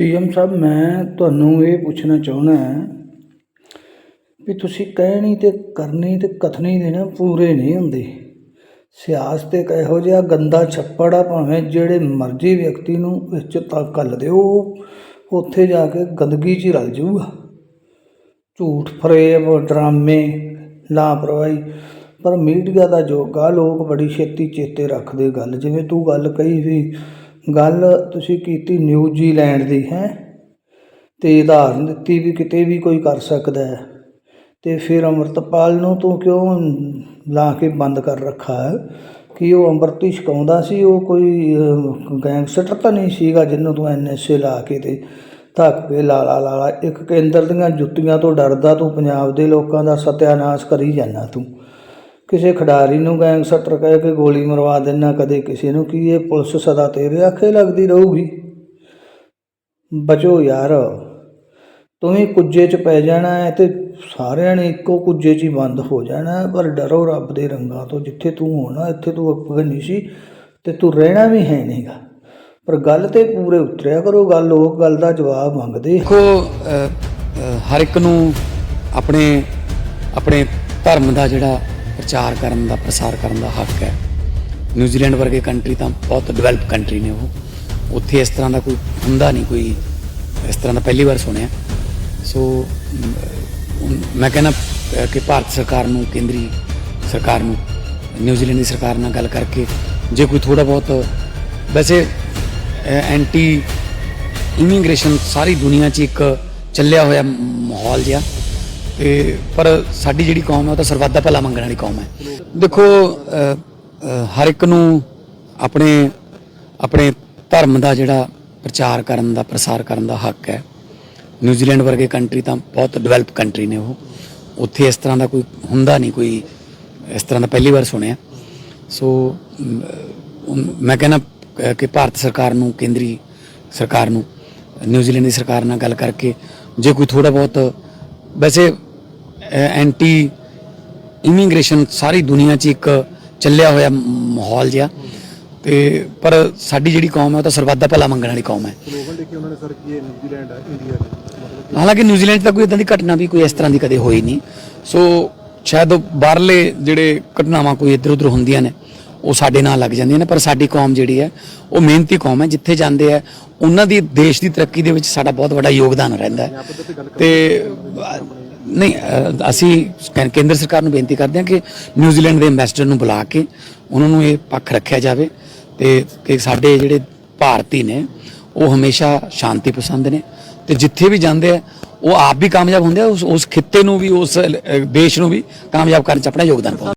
CM ਸਾਹਿਬ, ਮੈਂ ਤੁਹਾਨੂੰ ਇਹ ਪੁੱਛਣਾ ਚਾਹੁੰਦਾ ਵੀ ਤੁਸੀਂ ਕਹਿਣੀ ਤੇ ਕਰਨੀ ਤੇ ਕਥਨੀ ਦੇ ਨਾ ਪੂਰੇ ਨਹੀਂ ਹੁੰਦੇ। ਸਿਆਸਤ ਇੱਕ ਇਹੋ ਜਿਹਾ ਗੰਦਾ ਛੱਪੜ ਆ ਭਾਵੇਂ ਜਿਹੜੇ ਮਰਜ਼ੀ ਵਿਅਕਤੀ ਨੂੰ ਇਸ 'ਚ ਤਾਂ ਕੱਲ ਦਿਓ ਉੱਥੇ ਜਾ ਕੇ ਗੰਦਗੀ 'ਚ ਹੀ ਰਲ ਜਾਊਗਾ। ਝੂਠ ਫਰੇਬ ਡਰਾਮੇ, ਲਾਪਰਵਾਹੀ, ਪਰ ਮੀਡੀਆ ਦਾ ਜੋਗਾ ਲੋਕ ਬੜੀ ਛੇਤੀ ਚੇਤੇ ਰੱਖਦੇ ਗੱਲ। ਜਿਵੇਂ ਤੂੰ ਗੱਲ ਕਹੀ ਵੀ ਗੱਲ ਤੁਸੀਂ ਕੀਤੀ ਨਿਊਜ਼ੀਲੈਂਡ ਦੀ, ਹੈ? ਤੇ ਉਦਾਹਰਨ ਦਿੱਤੀ ਵੀ ਕਿਤੇ ਵੀ ਕੋਈ ਕਰ ਸਕਦਾ ਹੈ। ਤੇ ਫਿਰ ਅੰਮ੍ਰਿਤਪਾਲ ਨੂੰ ਤੂੰ ਕਿਉਂ ਲਾ ਕੇ ਬੰਦ ਕਰ ਰੱਖਾ ਹੈ? ਕਿ ਉਹ ਅੰਮ੍ਰਿਤ ਹੀ ਛਕਾਉਂਦਾ ਸੀ, ਉਹ ਕੋਈ ਗੈਂਗਸਟਰ ਤਾਂ ਨਹੀਂ ਸੀਗਾ ਜਿਹਨੂੰ ਤੂੰ ਐਨਐਸਏ ਲਾ ਕੇ ਤੇ ਧੱਕ ਕੇ ਲਾਲਾ ਲਾਲਾ, ਇੱਕ ਕੇਂਦਰ ਦੀਆਂ ਜੁੱਤੀਆਂ ਤੋਂ ਡਰਦਾ ਤੂੰ, ਪੰਜਾਬ ਦੇ ਲੋਕਾਂ ਦਾ ਸਤਿਆਨਾਸ਼ ਕਰੀ ਜਾਂਦਾ ਤੂੰ। ਕਿਸੇ ਖਿਡਾਰੀ ਨੂੰ ਗੈਂਗਸਟਰ ਕਹਿ ਕੇ ਗੋਲੀ ਮਰਵਾ ਦੇਣਾ ਕਦੇ ਕਿਸੇ ਨੂੰ ਕੀ ਇਹ ਪੁਲਿਸ ਸਦਾ ਤੇਰੇ ਆਖੇ ਲੱਗਦੀ ਰਹੂਗੀ? ਬਚੋ ਯਾਰ, ਤੂੰ ਵੀ ਕੁੱਜੇ 'ਚ ਪੈ ਜਾਣਾ ਹੈ ਤੇ ਸਾਰਿਆਂ ਨੇ ਇੱਕੋ ਕੁੱਜੇ 'ਚ ਹੀ ਬੰਦ ਹੋ ਜਾਣਾ ਪਰ ਡਰੋ ਰੱਬ ਦੇ ਰੰਗਾਂ ਤੋਂ, ਜਿੱਥੇ ਤੂੰ ਹੋਣਾ, ਇੱਥੇ ਤੂੰ ਅੱਗੇ ਨਹੀਂ ਸੀ ਤੇ ਤੂੰ ਰਹਿਣਾ ਵੀ ਹੈ ਨਹੀਂਗਾ ਪਰ ਗੱਲ ਤੇ ਪੂਰੇ ਉਤਰਿਆ ਕਰੋ, ਗੱਲ ਉਹ ਗੱਲ ਦਾ ਜਵਾਬ ਮੰਗਦੇ। ਦੇਖੋ ਹਰ ਇੱਕ ਨੂੰ ਆਪਣੇ ਆਪਣੇ ਧਰਮ ਦਾ ਜਿਹੜਾ ਪ੍ਰਚਾਰ ਕਰਨ ਦਾ, ਪ੍ਰਸਾਰ ਕਰਨ ਦਾ ਹੱਕ ਹੈ। ਨਿਊਜ਼ੀਲੈਂਡ ਵਰਗੇ ਕੰਟਰੀ ਤਾਂ ਬਹੁਤ ਡਿਵੈਲਪ ਕੰਟਰੀ ਨੇ ਉਹ। ਉੱਥੇ ਇਸ ਤਰ੍ਹਾਂ ਦਾ ਕੋਈ ਹੁੰਦਾ ਨਹੀਂ, ਕੋਈ ਇਸ ਤਰ੍ਹਾਂ ਦਾ ਪਹਿਲੀ ਵਾਰ ਸੁਣਿਆ। ਸੋ ਮੈਂ ਕਹਿੰਦਾ ਕਿ ਭਾਰਤ ਸਰਕਾਰ ਨੂੰ, ਕੇਂਦਰੀ ਸਰਕਾਰ ਨੂੰ, ਨਿਊਜ਼ੀਲੈਂਡ ਦੀ ਸਰਕਾਰ ਨਾਲ ਗੱਲ ਕਰਕੇ ਜੇ ਕੋਈ ਥੋੜਾ ਬਹੁਤ ਵੈਸੇ ਐਂਟੀ ਇਮੀਗ੍ਰੇਸ਼ਨ ਸਾਰੀ ਦੁਨੀਆ 'ਚ ਇੱਕ ਚੱਲਿਆ ਹੋਇਆ ਮਾਹੌਲ ਜਿਹਾ। ਤੇ ਪਰ ਸਾਡੀ ਜਿਹੜੀ ਕੌਮ ਹੈ ਉਹ ਤਾਂ ਸਰਬੱਤ ਦਾ ਭਲਾ ਮੰਗਣ ਵਾਲੀ ਕੌਮ ਹੈ। ਦੇਖੋ ਹਰ ਇੱਕ ਨੂੰ ਆਪਣੇ ਆਪਣੇ ਧਰਮ ਦਾ ਜਿਹੜਾ ਪ੍ਰਚਾਰ ਕਰਨ ਦਾ, ਪ੍ਰਸਾਰ ਕਰਨ ਦਾ ਹੱਕ ਹੈ। ਨਿਊਜ਼ੀਲੈਂਡ ਵਰਗੇ ਕੰਟਰੀ ਤਾਂ ਬਹੁਤ ਡਿਵੈਲਪ ਕੰਟਰੀ ਨੇ ਉਹ। ਉੱਥੇ ਇਸ ਤਰ੍ਹਾਂ ਦਾ ਕੋਈ ਹੁੰਦਾ ਨਹੀਂ, ਕੋਈ ਇਸ ਤਰ੍ਹਾਂ ਦਾ ਪਹਿਲੀ ਵਾਰ ਸੁਣਿਆ। ਸੋ ਮੈਂ ਕਹਿੰਦਾ ਕਿ ਭਾਰਤ ਸਰਕਾਰ ਨੂੰ, ਕੇਂਦਰੀ ਸਰਕਾਰ ਨੂੰ ਨਿਊਜ਼ੀਲੈਂਡ ਦੀ ਸਰਕਾਰ ਨਾਲ ਗੱਲ ਕਰਕੇ ਜੇ ਕੋਈ ਥੋੜਾ ਬਹੁਤ, ਵੈਸੇ ਐਂਟੀ ਇਮੀਗ੍ਰੇਸ਼ਨ ਸਾਰੀ ਦੁਨੀਆ 'ਚ ਇੱਕ ਚੱਲਿਆ ਹੋਇਆ ਮਾਹੌਲ ਜਿਹਾ। ਤੇ ਪਰ ਸਾਡੀ ਜਿਹੜੀ ਕੌਮ ਹੈ ਉਹ ਤਾਂ ਸਰਬੱਤ ਦਾ ਭਲਾ ਮੰਗਣ ਵਾਲੀ ਕੌਮ ਹੈ। ਸਲੋਗਨ ਲਿਖੇ ਉਹਨਾਂ ਨੇ ਸਰ ਕਿ ਇਹ ਨਿਊਜ਼ੀਲੈਂਡ ਹੈ ਇੰਡੀਆ ਹਾਲਾਂਕਿ ਨਿਊਜ਼ੀਲੈਂਡ 'ਚ ਤਾਂ ਕੋਈ ਇਦਾਂ ਦੀ ਘਟਨਾ ਵੀ ਕੋਈ ਇਸ ਤਰ੍ਹਾਂ ਦੀ ਕਦੇ ਹੋਈ ਨਹੀਂ। ਸੋ ਸ਼ਾਇਦ ਬਾਹਰਲੇ ਜਿਹੜੇ ਘਟਨਾਵਾਂ ਕੋਈ ਇੱਧਰ ਉੱਧਰ ਹੁੰਦੀਆਂ ਨੇ ਉਹ ਸਾਡੇ ਨਾਲ ਲੱਗ ਜਾਂਦੀਆਂ ਨੇ ਪਰ ਸਾਡੀ ਕੌਮ ਜਿਹੜੀ ਹੈ ਉਹ ਮਿਹਨਤੀ ਕੌਮ ਹੈ। ਜਿੱਥੇ ਜਾਂਦੇ ਆ ਉਹਨਾਂ ਦੀ ਦੇਸ਼ ਦੀ ਤਰੱਕੀ ਦੇ ਵਿੱਚ ਸਾਡਾ ਬਹੁਤ ਵੱਡਾ ਯੋਗਦਾਨ ਰਹਿੰਦਾ ਹੈ। ਤੇ ਨਹੀਂ ਅਸੀਂ ਕੇਂਦਰ ਸਰਕਾਰ ਨੂੰ ਬੇਨਤੀ ਕਰਦੇ ਹਾਂ ਕਿ ਨਿਊਜ਼ੀਲੈਂਡ ਦੇ ਐਮਬੈਸਡਰ ਨੂੰ ਬੁਲਾ ਕੇ ਉਹਨਾਂ ਨੂੰ ਇਹ ਪੱਖ ਰੱਖਿਆ ਜਾਵੇ ਤੇ ਕਿ ਸਾਡੇ ਜਿਹੜੇ ਭਾਰਤੀ ਨੇ, ਉਹ ਹਮੇਸ਼ਾ ਸ਼ਾਂਤੀ ਪਸੰਦ ਨੇ ਤੇ ਜਿੱਥੇ ਵੀ ਜਾਂਦੇ ਆ, ਉਹ ਆਪ ਵੀ ਕਾਮਯਾਬ ਹੁੰਦੇ ਆ, ਉਸ ਉਸ ਖਿੱਤੇ ਨੂੰ ਵੀ, ਉਸ ਦੇਸ਼ ਨੂੰ ਵੀ ਕਾਮਯਾਬ ਕਰਨ ਚ ਆਪਣਾ ਯੋਗਦਾਨ ਪਾਉਂਦੇ